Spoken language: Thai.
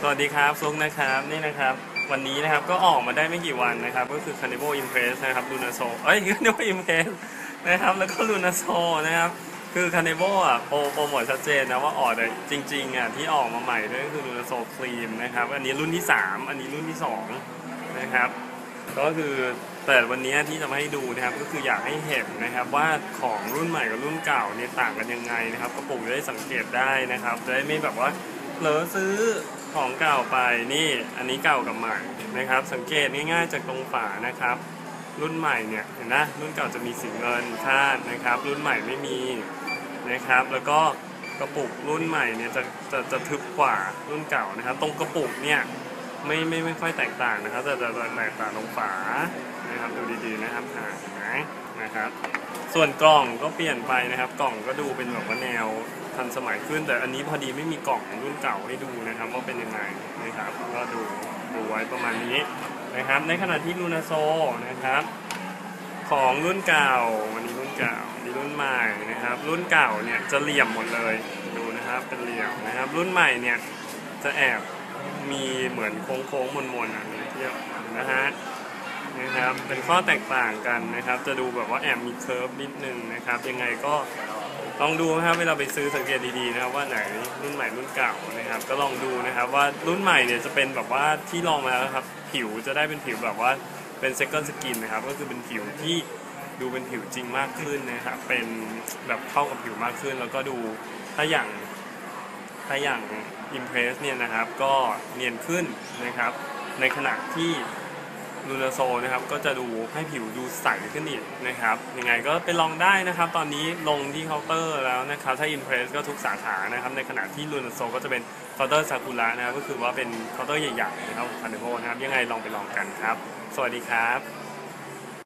สวัสดีครับฟลุกนะครับนี่นะครับ วันนี้นะครับก็ออกมาได้ไม่กี่วันนะครับ ก็คือ Carnival Impress นะครับ Luna Soul เอ้ย Carnival Impress นะครับแล้วก็ Luna Soul นะครับ คือ Carnival อะโปรโปรโมทชัดเจนนะว่าออกแต่จริงๆอะที่ออกมาใหม่ด้วยก็คือ Luna Soul Cream นะครับอันนี้รุ่นที่ 3 อันนี้รุ่นที่ 2 นะครับ ก็คือแต่วันนี้ที่จะมาให้ดูนะครับก็คืออยากให้เห็นนะครับว่าของรุ่นใหม่กับรุ่นเก่าเนี่ยต่างกันยังไงนะครับกระปุกจะได้สังเกตได้นะครับจะได้ไม่แบบว่าเผลอซื้อ ของเก่าไปนี่อันนี้เก่ากับใหม่นะครับ สังเกตง่ายๆจากตรงฝานะครับ รุ่นใหม่เนี่ยเห็นนะรุ่นเก่าจะมีสีเงินคาดนะครับ รุ่นใหม่ไม่มีนะครับ แล้วก็กระปุกรุ่นใหม่เนี่ยจะจะจะทึบกว่ารุ่นเก่านะครับ ตรงกระปุกเนี่ย ไม่ไม่ไม่ค่อยแตกต่างนะครับ แต่แต่แต่แตกต่างตรงฝานะครับดูดีๆนะครับอ่าเห็นไหมนะครับ ส่วนกล่องก็เปลี่ยนไปนะครับ กล่องก็ดูเป็นแบบว่าแนวทันสมัยขึ้น แต่อันนี้พอดีไม่มีกล่องรุ่นเก่าให้ดูนะครับว่าเป็นยังไงนะครับก็ดูดูไว้ประมาณนี้นะครับ ในขณะที่ลูนาโซนะครับ ของรุ่นเก่าวันนี้รุ่นเก่านี่รุ่นใหม่นะครับ รุ่นเก่าเนี่ยจะเหลี่ยมหมดเลยดูนะครับเป็นเหลี่ยมนะครับ รุ่นใหม่เนี่ยจะแอบ มีเหมือนโค้งๆมนๆอะเทียบนะฮะนะครับเป็นข้อแตกต่างกันนะครับ จะดูแบบว่าแอบมีเคิร์ฟนิดนึงนะครับ ยังไงก็ลองดูนะครับเวลาไปซื้อสังเกตดีๆนะครับว่าไหนรุ่นใหม่รุ่นเก่านะครับ ก็ลองดูนะครับว่ารุ่นใหม่เนี่ยจะเป็นแบบว่าที่ลองมาแล้วครับผิวจะได้เป็นผิวแบบว่าเป็น second skin นะครับ ก็คือเป็นผิวที่ดูเป็นผิวจริงมากขึ้นนะครับเป็นแบบเข้ากับผิวมากขึ้น แล้วก็ดูถ้าอย่าง ถ้าอย่าง Impress เนี่ยนะครับก็เนียนขึ้นนะครับ ในขณะที่ลูนาโซนะครับก็จะดูให้ผิวดูใสขึ้นอีกนะครับยังไงก็ไปลองได้นะครับ ตอนนี้ลงที่เคาน์เตอร์แล้วนะครับ ถ้า Impress ก็ทุกสาขานะครับ ในขณะที่ลูนาโซก็จะเป็นเคาน์เตอร์ซากุระนะครับก็คือว่าเป็นเคาน์เตอร์ใหญ่ๆนะครับของคาร์นิโนะครับยังไงลองไปลองกันครับ สวัสดีครับ